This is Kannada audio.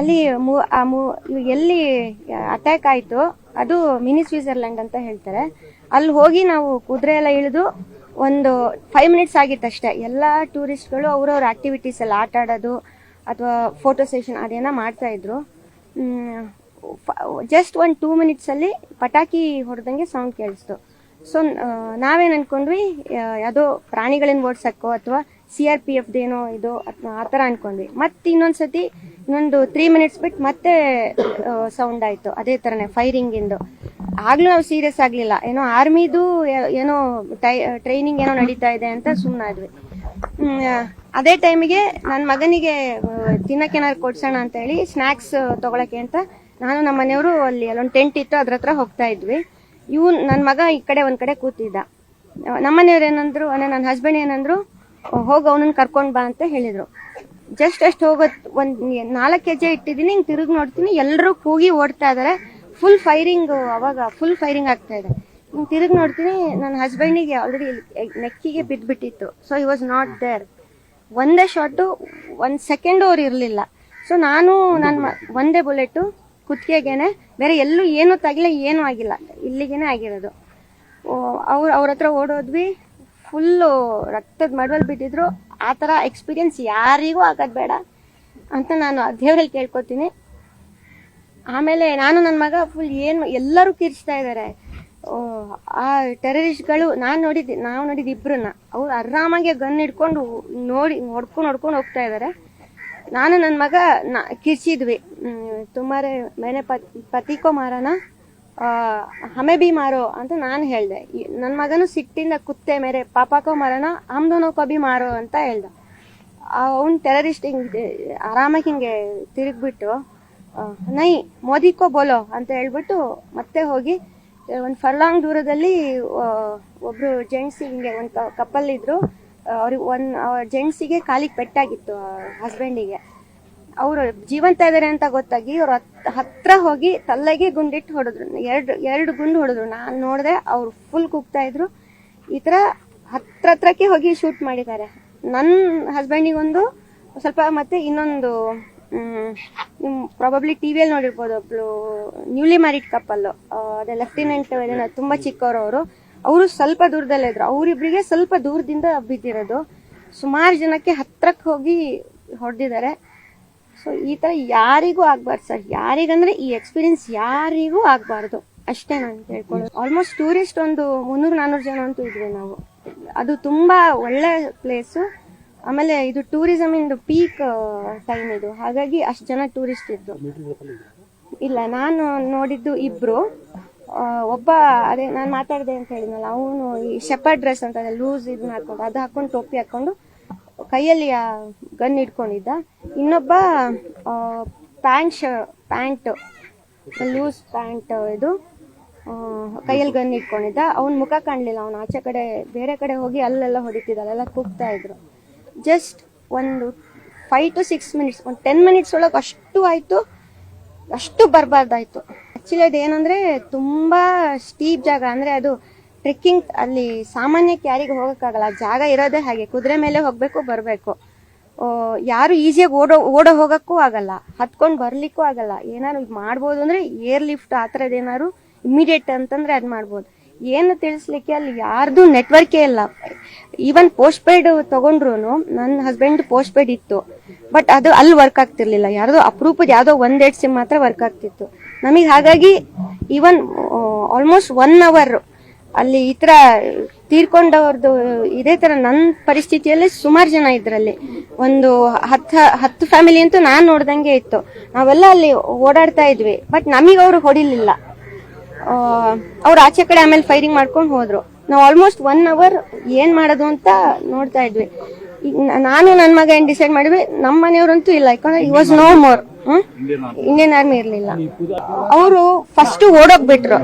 ಅಲ್ಲಿ ಎಲ್ಲಿ ಅಟ್ಯಾಕ್ ಆಯ್ತು ಅದು ಮಿನಿ ಸ್ವಿಟ್ಜರ್ಲೆಂಡ್ ಅಂತ ಹೇಳ್ತಾರೆ. ಅಲ್ಲಿ ಹೋಗಿ ನಾವು ಕುದುರೆ ಎಲ್ಲ ಇಳಿದು ಒಂದು ಫೈವ್ ಮಿನಿಟ್ಸ್ ಆಗಿತ್ತು ಅಷ್ಟೇ. ಎಲ್ಲ ಟೂರಿಸ್ಟ್ಗಳು ಅವ್ರವ್ರ ಆಕ್ಟಿವಿಟೀಸ್ ಎಲ್ಲ ಆಟ ಆಡೋದು ಅಥವಾ ಫೋಟೋ ಸೆಷನ್ ಅದೇನೋ ಮಾಡ್ತಾ ಇದ್ರು. ಜಸ್ಟ್ ಒಂದು ಟೂ ಮಿನಿಟ್ಸಲ್ಲಿ ಪಟಾಕಿ ಹೊಡೆದಂಗೆ ಸೌಂಡ್ ಕೇಳಿಸ್ತು. ಸೊ ನಾವೇನು ಅನ್ಕೊಂಡ್ವಿ ಯಾವುದೋ ಪ್ರಾಣಿಗಳನ್ನ ಓಡ್ಸಕ್ಕೋ ಅಥವಾ ಸಿ ಆರ್ ಪಿ ಎಫ್ ಏನೋ ಇದು ಆ ಥರ ಅನ್ಕೊಂಡ್ವಿ. ಮತ್ತೆ ಇನ್ನೊಂದ್ಸತಿ ಇನ್ನೊಂದು ತ್ರೀ ಮಿನಿಟ್ಸ್ ಬಿಟ್ಟು ಮತ್ತೆ ಸೌಂಡ್ ಆಯಿತು. ಅದೇ ಥರನೇ ಫೈರಿಂಗಿಂದು ಆಗ್ಲೂ ನಾವು ಸೀರಿಯಸ್ ಆಗಲಿಲ್ಲ. ಏನೋ ಆರ್ಮಿದು ಏನೋ ಟೈ ಟ್ರೈನಿಂಗ್ ಏನೋ ನಡೀತಾ ಇದೆ ಅಂತ ಸುಮ್ಮನಾದ್ವಿ ಅದೇ ಟೈಮಿಗೆ ನನ್ನ ಮಗನಿಗೆ ತಿನ್ನಕ್ಕೆ ಏನಾದ್ರು ಕೊಡ್ಸೋಣ ಅಂತ ಹೇಳಿ ಸ್ನ್ಯಾಕ್ಸ್ ತಗೊಳಕ್ಕೆ ಅಂತ ನಾನು ನಮ್ಮ ಮನೆಯವರು ಅಲ್ಲಿ ಅಲ್ಲೊಂದು ಟೆಂಟ್ ಇತ್ತು, ಅದ್ರ ಹತ್ರ ಹೋಗ್ತಾ ಇದ್ವಿ. ಇವ್ ನನ್ನ ಮಗ ಈ ಕಡೆ ಒಂದ್ ಕಡೆ ಕೂತಿದ್ದ. ನಮ್ಮ ಮನೆಯವ್ರು ಏನಂದ್ರು ಅಂದರೆ ನನ್ನ ಹಸ್ಬೆಂಡ್ ಏನಂದ್ರು ಹೋಗಿ ಅವನನ್ನ ಕರ್ಕೊಂಡ್ ಬಾ ಅಂತ ಹೇಳಿದ್ರು. ಜಸ್ಟ್ ಅಷ್ಟು ಹೋಗೋದ್ ಒಂದ್ ನಾಲ್ಕು ಹೆಜ್ಜೆ ಇಟ್ಟಿದ್ದೀನಿ ಹಿಂಗ್ ತಿರುಗಿ ನೋಡ್ತೀನಿ ಎಲ್ಲರೂ ಕೂಗಿ ಓಡ್ತಾ ಇದಾರೆ. ಫುಲ್ ಫೈರಿಂಗ್ ಅವಾಗ ಫುಲ್ ಫೈರಿಂಗ್ ಆಗ್ತಾ ಇದೆ. ಹಿಂಗ್ ತಿರುಗಿ ನೋಡ್ತೀನಿ ನನ್ನ ಹಸ್ಬೆಂಡಿಗೆ ಆಲ್ರೆಡಿ ನೆಕ್ಕಿಗೆ ಬಿದ್ದ್ಬಿಟ್ಟಿತ್ತು so he was not there ಒಂದೇ ಶಾಟು ಒಂದ್ ಸೆಕೆಂಡ್ ಅವ್ರು ಇರಲಿಲ್ಲ. ಸೊ ನಾನು ನನ್ನ ಒಂದೇ ಬುಲೆಟು ಕುತ್ತಿಗೆಗೇನೆ, ಬೇರೆ ಎಲ್ಲೂ ಏನೂ ತಗಿಲ್ಲ ಏನೂ ಆಗಿಲ್ಲ. ಇಲ್ಲಿಗೇನೆ ಆಗಿರೋದು. ಅವ್ರ ಅವ್ರ ಹತ್ರ ಓಡೋದ್ವಿ. ಫುಲ್ಲು ರಕ್ತದ ಮಡುವಲ್ಲಿ ಬಿದ್ದಿದ್ರು. ಆ ಥರ ಎಕ್ಸ್ಪೀರಿಯನ್ಸ್ ಯಾರಿಗೂ ಆಗೋದು ಬೇಡ ಅಂತ ನಾನು ದೇವರಲ್ಲಿ ಕೇಳ್ಕೊತೀನಿ. ಆಮೇಲೆ ನಾನು ನನ್ನ ಮಗ ಫುಲ್ ಏನು ಎಲ್ಲರೂ ಕಿರ್ಚ್ತಾ ಇದ್ದಾರೆ ಆ ಟೆರರಿಸ್ಟ್ಗಳು ನಾನು ನೋಡಿದ್ದೆ, ನಾವು ನೋಡಿದ್ದು ಇಬ್ಬರನ್ನ ಅವ್ರು ಆರಾಮಾಗಿ ಗನ್ ಹಿಡ್ಕೊಂಡು ನೋಡಿ, ನೋಡ್ಕೊಂಡು ನೋಡ್ಕೊಂಡು ಹೋಗ್ತಾ ಇದ್ದಾರೆ ನಾನು ನನ್ನ ಮಗ ನಾ, ಕಿರ್ಚಿದ್ವಿ. ಮೇಲೆ ಮೇನೆ ಪತ್- ಪತಿಕೋ ಮಾರನ. ಹಮೆ ಬಿ ಮಾರೋ ಅಂತ ನಾನು ಹೇಳ್ದೆ. ನನ್ನ ಮಗನು ಸಿಟ್ಟಿಂದ ಕುತ್ತೆ ಮೇರೆ ಪಾಪಾಕೋ ಮರಣ, ಹಮ್ದೋನೋ ಕಬಿ ಮಾರೋ ಅಂತ ಹೇಳ್ದ. ಅವ್ನು ಟೆರರಿಸ್ಟ್ ಹಿಂಗೆ ಆರಾಮಾಗಿ ಹಿಂಗೆ ತಿರುಗ್ಬಿಟ್ಟು ನೈ, ಮೋದಿಕೋ ಬೋಲೋ ಅಂತ ಹೇಳ್ಬಿಟ್ಟು ಮತ್ತೆ ಹೋಗಿ ಒಂದು ಫರ್ಲಾಂಗ್ ದೂರದಲ್ಲಿ ಒಬ್ರು ಜೆಂಟ್ಸ್ ಹಿಂಗೆ ಒಂದು ಕಪ್ಪಲ್ ಇದ್ರು ಅವ್ರಿಗೆ ಒನ್ ಜೆಂಟ್ಸಿಗೆ ಕಾಲಿಗೆ ಪೆಟ್ಟಾಗಿತ್ತು ಹಸ್ಬೆಂಡಿಗೆ ಅವರು ಜೀವಂತ ಇದಾರೆ ಅಂತ ಗೊತ್ತಾಗಿ ಅವ್ರ ಹತ್ರ ಹೋಗಿ ತಲೆಗೆ ಗುಂಡಿಟ್ಟು ಹೊಡೆದ್ರು. ಎರಡು ಎರಡು ಗುಂಡು ಹೊಡೆದ್ರು. ನಾನು ನೋಡಿದೆ ಅವ್ರು ಫುಲ್ ಕುಗ್ತಾ ಇದ್ರು. ಈ ತರ ಹತ್ರ ಹತ್ರಕ್ಕೆ ಹೋಗಿ ಶೂಟ್ ಮಾಡಿದ್ದಾರೆ. ನನ್ನ ಹಸ್ಬೆಂಡಿಗೊಂದು ಸ್ವಲ್ಪ ಮತ್ತೆ ಇನ್ನೊಂದು ನಿಮ್ ಪ್ರಾಬಬ್ಲಿ ಟಿವಿಯಲ್ಲಿ ನೋಡಿರ್ಬೋದು ಒಬ್ಳು ನ್ಯೂಲಿ ಮ್ಯಾರಿಡ್ ಕಪ್ಪಲ್ ಅದೇ ಲೆಫ್ಟಿನೆಂಟ್ ಏನೋ ತುಂಬಾ ಚಿಕ್ಕವರು ಅವರು ಅವರು ಸ್ವಲ್ಪ ದೂರದಲ್ಲೇ ಇದ್ರು. ಅವರಿಬ್ರಿಗೆ ಸ್ವಲ್ಪ ದೂರದಿಂದ ಬಿದ್ದಿರೋದು. ಸುಮಾರು ಜನಕ್ಕೆ ಹತ್ರಕ್ಕೆ ಹೋಗಿ ಹೊಡೆದಿದ್ದಾರೆ. ಸೊ ಈ ತರ ಯಾರಿಗೂ ಆಗ್ಬಾರ್ದು ಸರ್. ಯಾರಿಗಂದ್ರೆ ಈ ಎಕ್ಸ್ಪೀರಿಯನ್ಸ್ ಯಾರಿಗೂ ಆಗ್ಬಾರ್ದು. ಅಷ್ಟೇ ನಾನು ಕೇಳ್ಕೊಳ್ಳೋದು. ಆಲ್ಮೋಸ್ಟ್ ಟೂರಿಸ್ಟ್ ಒಂದು ಮುನ್ನೂರು ನಾನ್ನೂರು ಜನ ಅಂತೂ ಇದ್ವಿ ನಾವು. ಅದು ತುಂಬಾ ಒಳ್ಳೆ ಪ್ಲೇಸು ಆಮೇಲೆ ಇದು ಟೂರಿಸಮ್ ಇಂದು ಪೀಕ್ ಟೈಮ್ ಇದು. ಹಾಗಾಗಿ ಅಷ್ಟು ಜನ ಟೂರಿಸ್ಟ್ ಇದ್ದು. ಇಲ್ಲ, ನಾನು ನೋಡಿದ್ದು ಇಬ್ರು. ಒಬ್ಬ, ಅದೇ ನಾನು ಮಾತಾಡಿದೆ ಅಂತ ಹೇಳಿದ್ನಲ್ಲ, ಅವನು ಈ ಶೆಪರ್ಡ್ ಡ್ರೆಸ್ ಅಂತ ಲೂಸ್ ಇದನ್ನ ಹಾಕೊಂಡು, ಅದು ಹಾಕೊಂಡು ಟೋಪಿ ಹಾಕೊಂಡು ಕೈಯಲ್ಲಿ ಗನ್ ಇಟ್ಕೊಂಡಿದ್ದ. ಇನ್ನೊಬ್ಬ ಪ್ಯಾಂಟ್ ಶ ಪ್ಯಾಂಟ್ ಲೂಸ್ ಪ್ಯಾಂಟ್ ಇದು ಕೈಯಲ್ಲಿ ಗನ್ ಇಟ್ಕೊಂಡಿದ್ದ. ಅವನ ಮುಖ ಕಾಣಲಿಲ್ಲ. ಅವನು ಆಚೆ ಕಡೆ, ಬೇರೆ ಕಡೆ ಹೋಗಿ ಅಲ್ಲೆಲ್ಲ ಹೊಡಿತಿದ್ದ ಅಲ್ಲೆಲ್ಲ ಕೂಗ್ತಾ ಇದ್ರು. ಜಸ್ಟ್ ಒಂದು ಫೈವ್ ಟು ಸಿಕ್ಸ್ ಮಿನಿಟ್ಸ್ ಒಂದು ಟೆನ್ ಮಿನಿಟ್ಸ್ ಒಳಗೆ ಅಷ್ಟು ಆಯಿತು. ಅಷ್ಟು ಬರಬಾರ್ದಾಯ್ತು. ಆ್ಯಕ್ಚುಲಿ ಅದು ತುಂಬ ತುಂಬಾ ಸ್ಟೀಪ್ ಜಾಗ. ಅಂದರೆ ಅದು ಟ್ರೆಕ್ಕಿಂಗ್ ಅಲ್ಲಿ ಸಾಮಾನ್ಯಕ್ಕೆ ಕ್ಯಾರಿಗೆ ಹೋಗೋಕ್ಕಾಗಲ್ಲ. ಜಾಗ ಇರೋದೇ ಹಾಗೆ. ಕುದುರೆ ಮೇಲೆ ಹೋಗಬೇಕು, ಬರಬೇಕು. ಯಾರು ಈಸಿಯಾಗಿ ಓಡೋ ಓಡೋ ಹೋಗೋಕ್ಕೂ ಆಗಲ್ಲ. ಹತ್ಕೊಂಡು ಬರಲಿಕ್ಕೂ ಆಗಲ್ಲ. ಏನಾದ್ರು ಮಾಡ್ಬೋದು ಅಂದ್ರೆ ಏರ್ ಲಿಫ್ಟ್ ಆ ಥರದ್ದು ಏನಾದ್ರು ಇಮಿಡಿಯೇಟ್ ಅಂತಂದ್ರೆ ಅದು ಮಾಡ್ಬೋದು. ಏನು ತಿಳಿಸ್ಲಿಕ್ಕೆ ಅಲ್ಲಿ ಯಾರ್ದು ನೆಟ್ವರ್ಕೇ ಇಲ್ಲ. ಈವನ್ ಪೋಸ್ಟ್ ಪೇಯ್ಡ್ ತಗೊಂಡ್ರು ನನ್ನ ಹಸ್ಬೆಂಡ್ ಪೋಸ್ಟ್ ಪೇಯ್ಡ್ ಇತ್ತು. ಬಟ್ ಅದು ಅಲ್ಲಿ ವರ್ಕ್ ಆಗ್ತಿರ್ಲಿಲ್ಲ. ಯಾರ್ದೋ ಅಪರೂಪದ ಯಾವ್ದೋ ಒಂದೆರಡು ಸಿಮ್ ಮಾತ್ರ ವರ್ಕ್ ಆಗ್ತಿತ್ತು. ನಮಗೆ ಹಾಗಾಗಿ ಈವನ್ ಆಲ್ಮೋಸ್ಟ್ ಒನ್ ಅವರ್ ಅಲ್ಲಿ ಈ ತರ ತೀರ್ಕೊಂಡವ್ರದ್ದು ಇದೇ ತರ ನನ್ನ ಪರಿಸ್ಥಿತಿಯಲ್ಲಿ ಸುಮಾರು ಜನ ಇದ್ರಲ್ಲಿ. ಒಂದು ಹತ್ತು ಹತ್ತು ಫ್ಯಾಮಿಲಿ ಅಂತೂ ನಾನ್ ನೋಡ್ದಂಗೆ ಇತ್ತು. ನಾವೆಲ್ಲ ಅಲ್ಲಿ ಓಡಾಡ್ತಾ ಇದ್ವಿ. ಬಟ್ ನಮಗೆ ಅವ್ರು ಹೊಡಿಲಿಲ್ಲ. ಅವ್ರು ಆಚೆ ಕಡೆ ಆಮೇಲೆ ಫೈರಿಂಗ್ ಮಾಡ್ಕೊಂಡು ಹೋದ್ರು. ನಾವು ಆಲ್ಮೋಸ್ಟ್ ಒನ್ ಅವರ್ ಏನ್ ಮಾಡೋದು ಅಂತ ನೋಡ್ತಾ ಇದ್ವಿ. ನಾನು ನನ್ನ ಮಗ ಏನ್ ಡಿಸೈಡ್ ಮಾಡಿದ್ವಿ? ನಮ್ಮ ಮನೆಯವ್ರಂತೂ ಇಲ್ಲ. ಯಾಕಂದ್ರೆ he was no more Indian army ಇರ್ಲಿಲ್ಲ. ಅವರು ಫಸ್ಟ್ ಓಡೋಗ್ಬಿಟ್ರು.